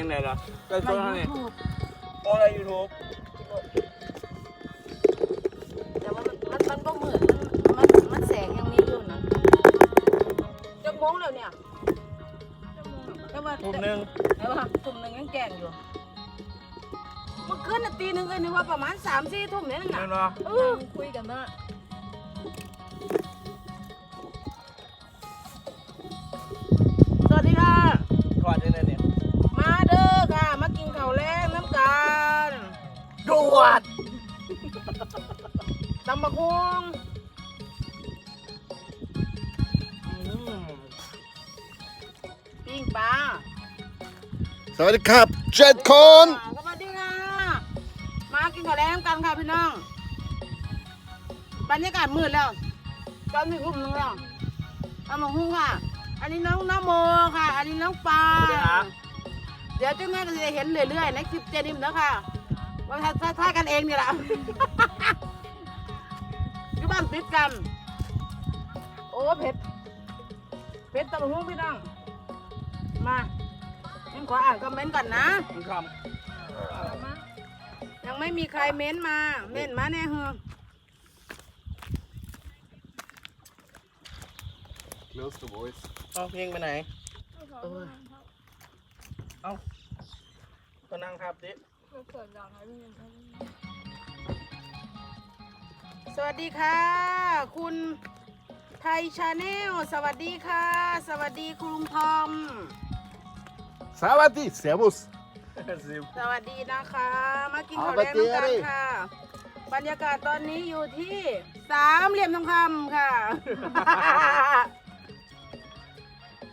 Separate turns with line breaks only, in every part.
ยังไงล่ะไล่ส
มา
ดเท่านี้
ยูทูบ
โอ้ไล่ยูทูบ
แต่ว่ามันมันมันก็เหมือนมันมันมันแสงยังมีอยู่นะจะโมงแล้วเนี่ยแต่ว่า
มุมหนึ่ง
แต่ว่าทุ่มหนึ่งยังแกงอยู่เมื่อคืนน่ะตีหนึ่งเลยนึกว่าประมาณสามสี่ทุ่มเนี่ยนั่น
เห็
น่ะ
นปะ
เออ
คุยกันว่า
บักฮวง
อืม
ปิ้งปลา
สวัสดีครับเจ็ดคน
สวัสดีค่ะ มากินข้าวแรงกันค่ะพี่น้อง บรรยากาศมืดแล้ว ตอนนี้ทุ่มหนึงแล้วเอามาหุ้งค่ะ อันนี้น้องน้ำโมค่ะ อันนี้น้องปลา
สวัสดีครับ
เดี๋ยวเจ้าแม่ก็จะได้เห็นเรื่อยๆในคลิปเจนิมแล้วค่ะว่าถ้าถ้าถ้ากันเองนี่แหละอยู่ บ้านติดกัน โอ้เผ็ดเผ็ดตะหุ้งพี่น้องมาฉันขออ่านคอมเมนต์ก่อนนะ
คุณค
ยังไม่มีใครเม้นมาเม้นมาแน่เหรอ
Close the voice ำ
เอาเพลงไปไหน
เออ
ก็นั่งครับดิ
เปิดดังให้พี่เงินเขา
สวัสดีค่ะ คุณไทยชาแนลสวัสดีค่ะ สวัสดีคุณลุงทอม
สวัสดี Servus
สิบ
สวัสดีนะคะ มากินข้าวแรงน้ำกันค่ะ บรรยากาศตอนนี้อยู่ที่สามเหลี่ยมทองคำค่ะ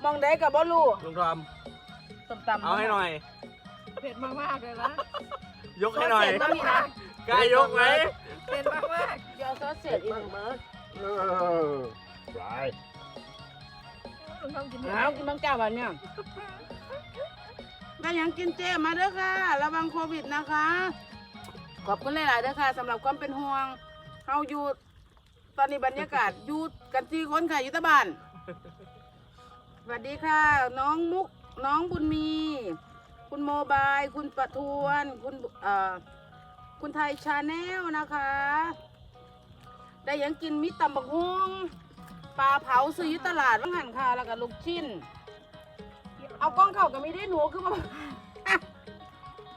มองได้กับบอลู
ลุงทอม
ส้มตำ
เอาให้หน่อย
เผ็ดมากๆเลยนะ
ยกให้หน่อย
ซสเสร็จแล้วนี่นะ
กล้ายกไหม
เผ็ดมาก
เดี๋ยว ซอสเสร็จอีก
เออ right
ๆลุงทำกินเผ็ด
เอากินบางเจ้าวันเนี่ยได้หยังกินเจมาเด้อค่ะ ระวังโควิดนะคะ ขอบคุณหลายๆเด้อค่ะสำหรับความเป็นห่วงเฮาอยู่ตอนนี้บรรยากาศอยู่กันที่คนค่ะอยู่แตะบ้านสวัสดีค่ะ น้องมุกน้องบุญมี คุณโมบาย คุณประทวน คุณเอ่อคุณไทยชาแนลนะคะ ได้หยังกินมิตรตำบักฮวงปลาเผาซื้ออยู่ตลาดว่างหันค่ะแล้วก็ลูกชิ้น เอากล้องเข้ากับมีได้หนูคือมา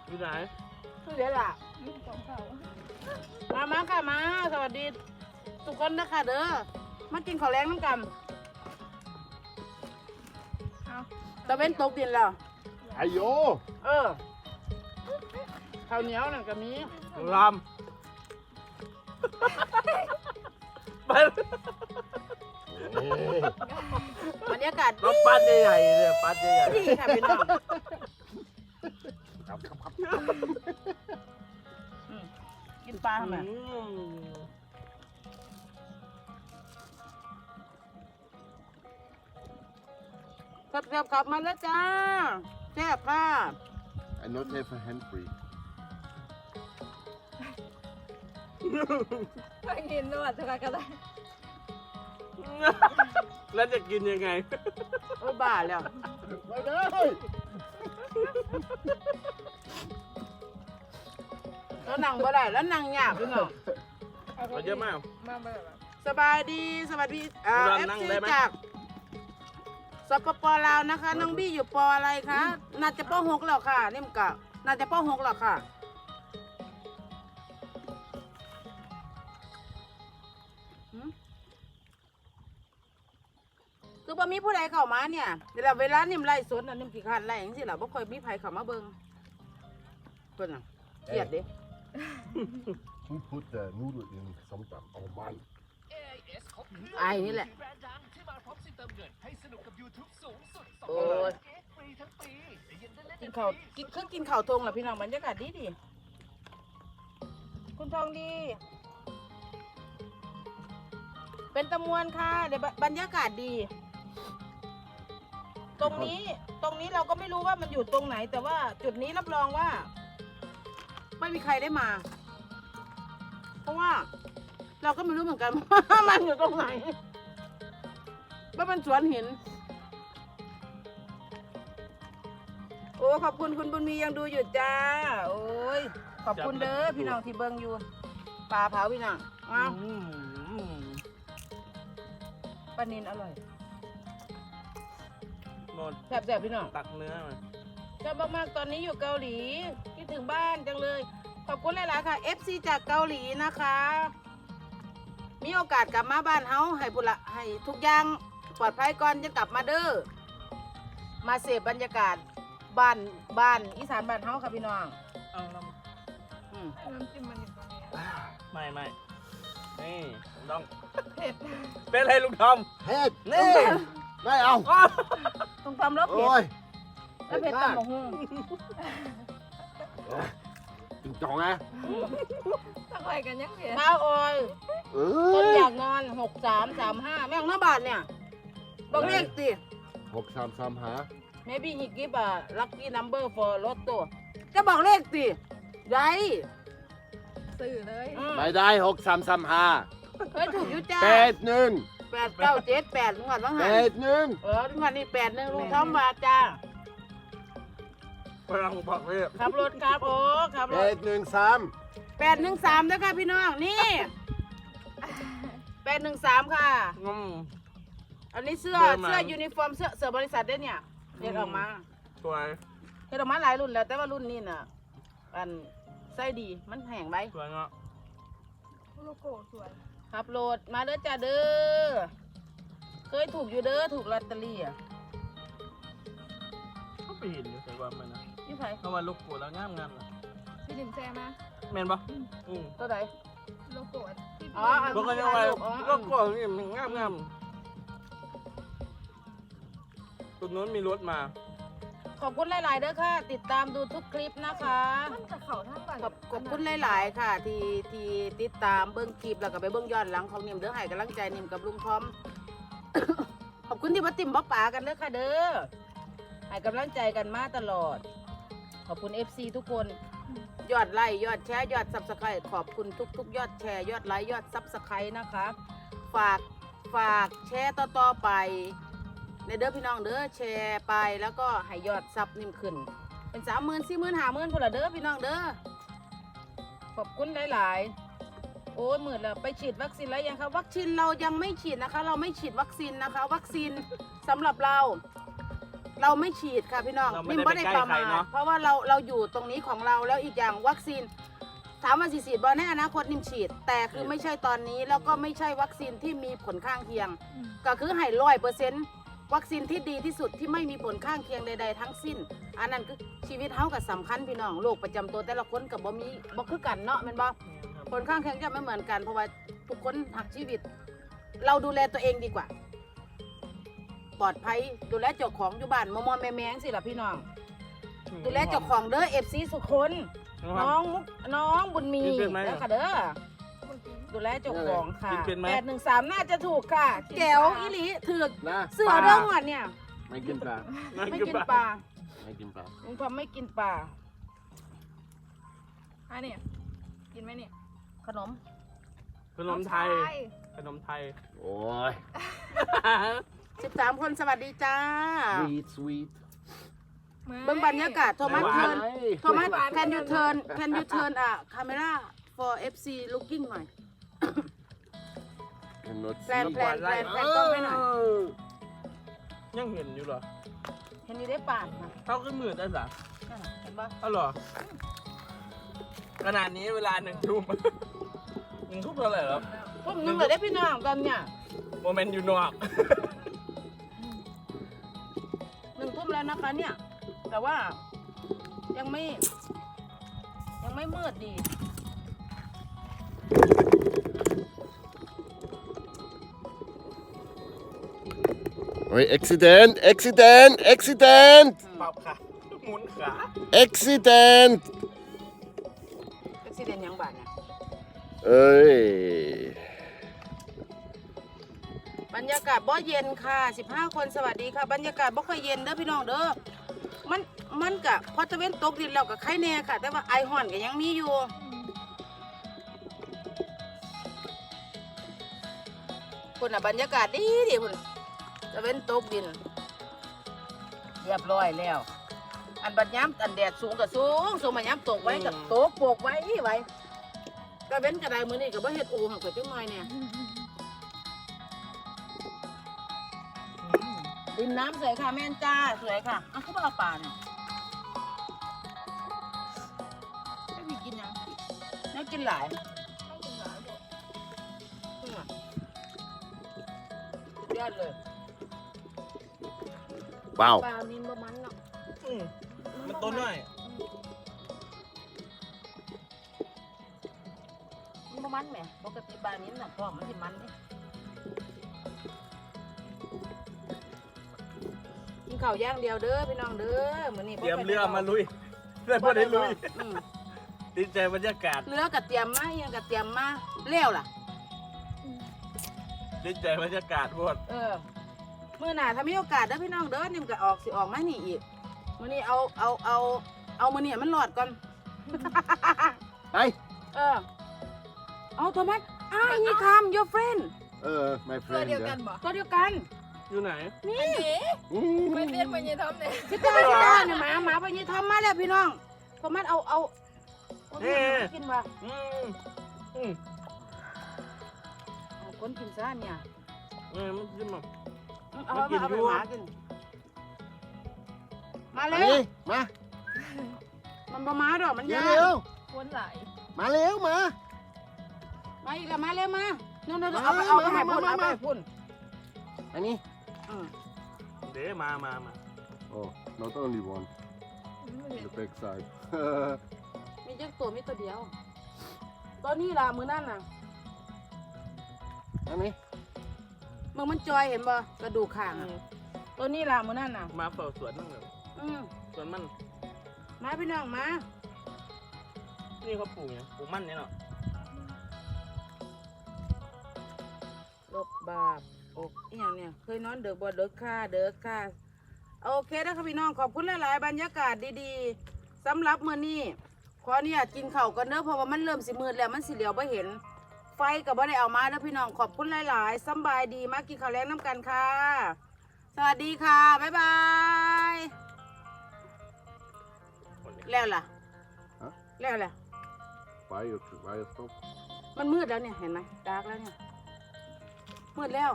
อยู่ไหน
คือเดี๋ยวล่ะ
สองเขา
มามาค่ะมาสวัสดีทุกคนนะคะเด้อมากินข้าวแรงน้ำกัน
เอา
ตะเว้นตกดินแล้ว
Ayo
เออข้าวเหนียวนั่นก็มี
ลุง ทอมไป
บรรยากาศ
รถปั้นใหญ่ๆเลยปั้นใหญ่
ดีค่ะพี่น้อง
ครับครับครับ
อืมกินปลา
ๆ
ทำไม
อืม
ขับขับขับมาแล้วจ้าแซ่บค่ะ
I not have a hand free
ไม่กินด้วยจะกันได้
แล้วจะกินยังไง
โอ้ยบ้าแล้ว
ไปเลย
แล้วนั่งบ่ได้แล้วนั่งยากพี่น้อง
เอาเยอะมาก
มาเมื่อไหร่
สบายดีสวัสดีอ่า
เรา
เอฟ
นั่ง
ซี
ได้ไหม
จากสปปลาวนะคะ น้องบี้อยู่ปออะไรคะน่าจะปหกแล้วค่ะนี่มนกะน่าจะปหกแล้วค่ะ มีผู้ใดเข้ามาเนี่ยเวลาเวลานิ่มไล่สดน่ะนิ่มขี้คร้านไล่จังซี่ล่ะบ่ค่อยมีไผเข้ามาเบิ่งเพิ่นน่ะเครียดเด้
Who put the noodle in Somtam? Oh man
ไอ้นี่แหละโอ้ยกินข้าวกินคือกินข้าวทงแหละพี่น้องบรรยากาศดีดีคุณทองดี เป็นตะมวนค่ะเดี๋ยวบรรยากาศดี ตรงนี้ตรงนี้เราก็ไม่รู้ว่ามันอยู่ตรงไหน แต่ว่าจุดนี้รับรองว่า ไม่มีใครได้มา เพราะว่า เราก็ไม่รู้เหมือนกันว่ามันอยู่ตรงไหนว่ามันสวนหินโอ้อ้ขอบคุณคุณบุญมียังดูอยู่จ้า โอ้ยขอบคุณเด้อพี่น้องที่เบิ่งอยู่ปลาเผาพี่น้องอ้าว
อืม
ปลานินอร่อย
โนน
แซ่บๆพี่น้อง
ตักเนื้อมา
ชอบมากๆตอนนี้อยู่เกาหลีคิดถึงบ้านจังเลย ขอบคุณหลายๆค่ะ FC จากเกาหลีนะคะ มีโอกาสกลับมาบ้านเฮาให้บุละให้ทุกอย่างปลอดภัยก่อนจะกลับมาเด้อมาเสพบรรยากาศบ้านบ้านอีสานบ้านเฮาค่ะพี่น้อง
เอาน้
อืม
น้ำจิ้มมันอยู่ตรงนี้ำ
ไม่ไม่นี่ต้อง
เผ็ด
เป็นอะไรลุงทอม
เฮ็ด
นี่
ไม่เอา
อ้าว
ต้องทำแล้วเผ็
โอ้
ด
ย
แล้วเผ็ดตำบักหุ่ง
จริงจังนะ
ถ้าใครกันยังเผ็ด
ข้าวออย
เอ
ต้น
อ
อยากนอนหกสามสามห้าแม่งหน้าบาทเนี่ยบอกเลขสิ
หกสามสามหา
maybe he give a lucky number for lotto จะบอกเลขสิไร
สื่อเลย
อืม
ไม่ได้หกสามสามหา
เฮ้ยถูกอยู่จ้า
แปดหนึ่ง
แปดเก้าเจ็ดแปดงวดว่าง
แป
หัน
ดหนึ่ง
เอองวดนี้แปดหนึ่งลุงทอมมาจ้า
พลังบอกเลย
ขับรถครับโอ้ขับ
แป
รถ
ดหนึ่งสาม
แปดหนึ่งสามนะคะพี่น้องนี่แปดหนึ่งสามค่ะ
งม
อันนี้เสื้อ
เบอร์มา
เสื้อยูนิฟอร์มเสื้อเสื้อบริษัทเด้เนี่ยเด็ดออกมา
สวย
เฮ็ดออกมาหลายรุ่นแล้ว แต่ว่ารุ่นนี้น่ะอันไส้ดีมันแห้งไป
สวยเนาะ
โลโก้สวย
ขับรถมาเด้อจ้าเด้อเคยถูกอยู่เด้อถูกลอตเตอรี่อะ
ก็ไปเห็นอยู่แต่ว่ามันนะ
ยี่ไผ
เพราะว่าลูกกูแล้วงามงามๆนะ
พี่ดิมแซ่มา
แม่นปะอืม
ตัวใด
โลโก้ที่
อ๋ออัน
พวกกันยังไง
อ๋อ
ก็กลัวนี่มันงามงามตรงนู้นมีรถมา
ขอบคุณหลาย ๆเด้อค่ะ ติดตามดูทุกคลิปนะคะ
มันจะเข่าทั้งวัน
ขอบขอบคุณหลาย ๆ ค่ะ ที่ที่ติดตามเบิ้งคลิปแล้วก็ไปเบิ้งย้อนหลังของนิ่มเด้อให้กำลังใจนิ่มกับลุงทอม ขอบคุณที่มาติ่มบ๊ป่ากันเด้อค่ะเด้อให้กำลังใจกันมาตลอด ขอบคุณ FC ทุกคน ยอดไลค์ยอดแชร์ยอดซับสไครต์ขอบคุณทุก ๆ ยอดแชร์ยอดไลค์ยอดซับสไครต์นะคะ ฝากฝากแชร์ต่อ ๆ ไปใน เด้อพี่น้องเด้อแชร์ไปแล้วก็ให้ยอดซับนิ่มขึ้น เป็นสามหมื่นสี่หมื่นห้าหมื่นพนละเด้อพี่น้องเด้อขอบคุณหลาย ๆ โอ้ยหมื่นแล้วไปฉีดวัคซีนแล้วยังคะวัคซีนเรายังไม่ฉีดนะคะ เราไม่ฉีดวัคซีนนะคะ วัคซีนสำหรับเรา เราไม่ฉีดค่ะพี่น้อง
เราไม่
นิ่ม
ได้
ไม่ได้
ไป
ป
ใกล้
ระ
ใคร
มาท
เนอะ
เพราะว่าเราเราอยู่ตรงนี้ของเราแล้วอีกอย่างวัคซีนถามว่าสิฉีดบอลในอนาคตนิ่มฉีด แต่คือไม่ใช่ตอนนี้แล้วก็ไม่ใช่วัคซีนที่มีผลข้างเคียง ก็คือให้ร้อยเปอร์เซ็นต์ วัคซีนที่ดีที่สุดที่ไม่มีผลข้างเคียงใด ๆ ทั้งสิ้น อันนั้นคือชีวิตเฮากับสำคัญพี่น้องโรคประจำตัวแต่ละคนกับบ่มีบ่คือกันเนาะแมันบ่ผลข้างเคียงจะไม่เหมือนกัน เพราะว่าทุกคนหักชีวิต เราดูแลตัวเองดีกว่า ปลอดภัยดูแลเจ้าของอยู่บ้านมอมอแม่แมงสิล่ะพี่น้อง ดูแลเจ้าของเด้อเอฟซีสุคน น้องมุกน้องบุญมี
กินเป็นไหม
เด้อค่ะเด้อ
เมื่อกี้
ดูแลเจ้าของค่ะ
กินเป็นไหม
แปดหนึ่งสามน่าจะถูกค่ะแจ๋วอีหลีถือก
นะ
เสือเรื่องหวดเนี่ย
ไม่กินปลา
ไม่กินปลา
ไม่กินปลา
ลุงทอมไม่กินปลา
อันนี้กินไหมเนี่ย
ขนม
ขนมไทย ขนมไทย
โอ้ย
สิบสามคนสวัสดีจ้า
sweet sweet
เบิ่งบรรยากาศโทมัส
ไม่หวา
เทิ
น
ร์นโทมัส can you turn can you turn อะ camera for FC looking หน่อย
cannot
แพลน
see
แพลนแพลนแพลนกล้องไว้หน่อย
ยังเห็นอยู่เหรอ
เห็นนี่ได้ปาดนะ
เขาก็มืดได้หรอ
นั่นน่ะเห็นปะ
เอาเหรอ ขนาดนี้เวลาหนึ่งทุ่มหนึ่งทุ่มเท่าไหร่แล้ว
พวกนึงเลยได้พี่น้องกันเนี่ย
โมเมนต์อยู่นอก
หนึ่งทุ่มแล้วนะคะเนี่ย แต่ว่ายังไม่ ยังไม่มืดดี
โอ้ย accident accident accident
ปรับค่ะหมุนขา
accident
อุบิเหตุยังบาดเนี่ย
เอ้ย
บรรยากาศบ่เย็นค่ะ 15 คนสวัสดีค่ะ บรรยากาศบ่ค่อยเย็นเด้อพี่น้องเด้อมันมันกะพอตะเว้นตกดินแล้วก็ไข้แน่ค่ะ แต่ว่าไอห่อนก็ยังมีอยู่คุณน่ะบรรยากาศดีดีคุณ ตะเว้นตกดิน เรียบร้อยแล้ว อันบัดย้ำอันแดดสูงกับสูงสูงมาย้ำตกไว้กับตกโปกไว้ไว้ก็เว้นกระไดมือนี่กับว่าเฮ็ดอูหักกับจังหน่อยเนี่ยดินน้ำสวยค่ะแม่นจ้าสวยค่ะอะคือว่าป่าเนี่ยไม่มีกินยังน่ากินหลาย
ต้นหลาย
อืมสุดยอดเลย
ว้าว
ปลานินบ่มันเนาะ
อืมมันต้นน้อย
มันบ่มันแหมปกติปลานี้น่ะท้องมันสิมันเด้กินข้าวอย่างเดียวเด้อพี่น้องเด้อมื้อนี้
เตรียมเรือมาลุยเรือพอได้ลุย
อืม
ดีใจบรรยากาศ
เรือก็เตรียมมาอิหยังก็เตรียมมาแล้วล่ะ
ดีใจบรรยากาศพวด
เออ มื้อหน้าถ้ามีโอกาสเด้อพี่น้องเด้อนี่มันก็ออกสิออกมานี่อีกมื้อนี้เอาเอาเอาเอามื้อนี้ให้มันรอดก่อน
ไป
เออ เอาโทมัสอ้าวนี่คำ your friend
Uh, my
ตัว
friend.
เดียวกั
yeah.
นบ่
ตัวเดียวกัน
อยู่ไหน
นี่
อันนี้
Mm.
ไม่เรียนไปยี่ทอมเนี่ย
ชิตาชิตาเนี่ยหมาหมาไปยี่ทอมมาแล้วพี่น้องโทมัสเอาเอาเอาเนี่ยมากินว่ะ
อืมอืม
เอาคนกินซะเนี่ย
เออมันขึ้นมา
เอา
มันกิ
เอา
น
เอาไป
อยู่
หมากินมา
มา
เร็
เล
วย
มา
มันบ่มาดอกมัน
เร็
ยาว
ว
คนหลาย
มาเร็วมา
มาอีกแล้วมาเร็วมานู่นนู่นเอาไปเอาไปให้พุ่นเอาไปให้พุ่น
อันนี้
อืม
เดี๋ยวมามามา
Oh, not only one.
ไม่เห็น
The back side.
มีจักตัวมีตัวเดียวตัวนี้ล่ะมือนั่นน่ะ
อันนี้
มึงมันจอยเห็นบ่กระดูกข้าง
อื
อะ
ม
ตัวนี้ล่ะมือนั่นน่ะ
มาเฝ้าสวนนั่งเลย
อืม
สวนมัน
มาพี่น้องมา
นี่เขาปลูกเนี่ยปลูกมันเนี่ยเนาะ
ลบบาปอกอีหยังเนี่ย เคยนอนเดือกบ่เดือกค่าเดือกค่าโอเคนะครับพี่น้องขอบคุณหลายๆบรรยากาศดีๆสำหรับมื้อนี้ขออนุญาตกินข้าวกันเด้อเพราะว่ามันเริ่มสิมืดแล้วมันสิเหลียวบ่เห็น ไฟก็บ่ได้เอามาเด้อพี่น้องขอบคุณหลายๆสำบายดีมากินข้าวแลงน้ำกันค่ะ สวัสดีค่ะ บ๊ายบายแล้วล่ะ
ฮะ
แล้วล่ะ
Fire, fire stop.
มันมืดแล้วเนี่ยเห็นไหมดาร์กแล้วเนี่ยมืดแล้ว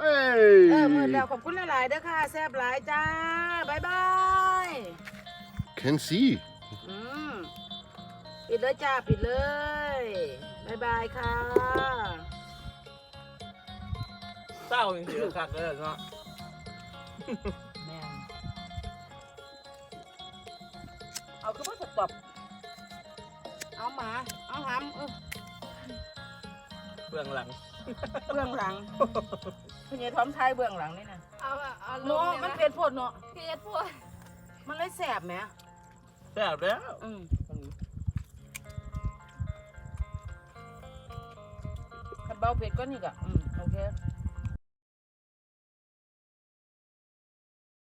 Hey!
เออมืดแล้วขอบคุณหลายๆเด้อค่ะแซ่บหลายจ้าบายบาย
Can see.
อืมปิดเลยจ้า ปิดเลยบายบายค่ะ
เศร้าจริงๆคักเลยเนาะ
แม่เอาคือว่าสต็อปเอาหมา เอาหำเออ
เบื้องหลัง
เบื้องหลังคุณยายท้อมไทยเบื้องหลังนี่นะ
เอาอะเอาล
เนาะ
ง
มัน
เนี่ย
เผ็ดโพดเนาะ
เพียดพวก
มันเลยแสบไหม
แซ่บแล้ว
อืม เบาเผ็ดก็นี่กะอืม